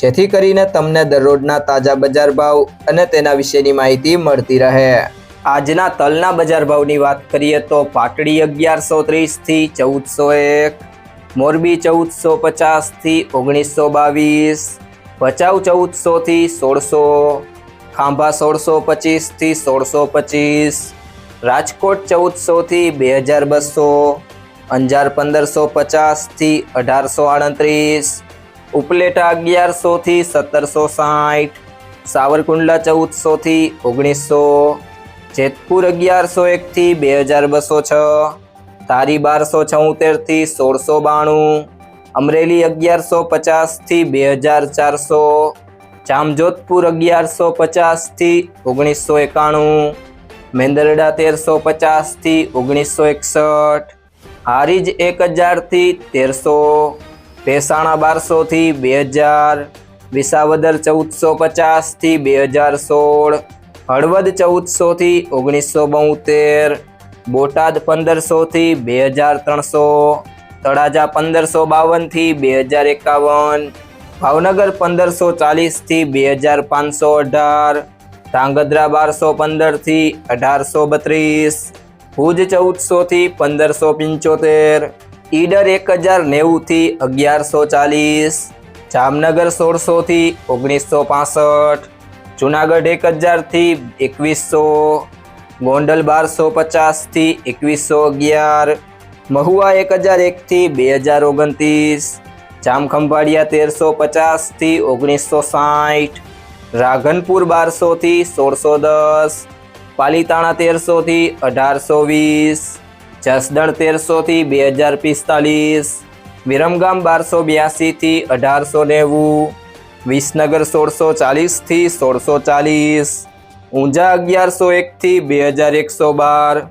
જેથી કરીને તમને દરરોજના તાજા બજાર ભાવ અને તેના વિશેની માહિતી મળતી રહે. આજના તલના બજાર ભાવની વાત કરીએ તો પાટડી અગિયારસો ત્રીસથી ચૌદસો એક, મોરબી ચૌદસો પચાસથી ઓગણીસો બાવીસ, ભચાઉ ચૌદસોથી સોળસો, ખાંભા સોળસો પચીસથી સોળસો પચીસ, રાજકોટ ચૌદસોથી બે હજાર બસો, અંજાર પંદરસો પચાસથી અઢારસો આડત્રીસ ઉપલેટા અગિયારસોથી સત્તરસો સાઠ, સાવરકુંડલા ચૌદસોથી ઓગણીસો, જેતપુર અગિયારસો એકથી બે હજાર બસો છ તારી બારસો છોતેરથી સોળસો બાણું, અમરેલી અગિયારસો પચાસથી બે હજાર ચારસો, જામજોધપુર અગિયારસો પચાસથી ઓગણીસો એકાણું, મેંદરડા તેરસો પચાસથી ઓગણીસો એકસઠ, હારીજ એક હજારથી તેરસો ભેસાણા બારસોથી બે હજાર, વિસાવદર ચૌદસો પચાસથી બે હજાર સોળ, હળવદ ચૌદસોથી ઓગણીસો બોતેર, બોટાદ પંદરસોથી બે હજાર ત્રણસો, તળાજા પંદરસો બાવનથી બે હજાર એકાવન, ભાવનગર પંદરસો ચાલીસથી બે હજાર પાંચસો અઢાર, ધાંગધ્રા બારસો પંદરથી અઢારસો બત્રીસ, ભુજ ચૌદસોથી પંદરસો પંચોતેર ઈડર એક હજાર નેવુંથી અગિયારસો ચાલીસ, જામનગર સોળસોથી ઓગણીસો પાસઠ, જુનાગઢ એક હજારથી એકવીસો ગોંડલ બારસો પચાસથી એકવીસો અગિયાર, મહુવા એક હજાર એકથી બે હજાર ઓગણત્રીસ, જામખંભાળિયા તેરસો પચાસથી ઓગણીસો સાઠ, રાઘનપુર બારસોથી સોળસો દસ, પાલીતાણા તેરસોથી અઢારસો વીસ જસદણ તેરસોથી બે હજાર પિસ્તાલીસ, વિરમગામ બારસો બ્યાસીથી અઢારસો નેવું, વિસનગર સોળસો ચાલીસથી સોળસો ચાલીસ, ઊંઝા અગિયારસો એકથી બે હજાર એકસો બાર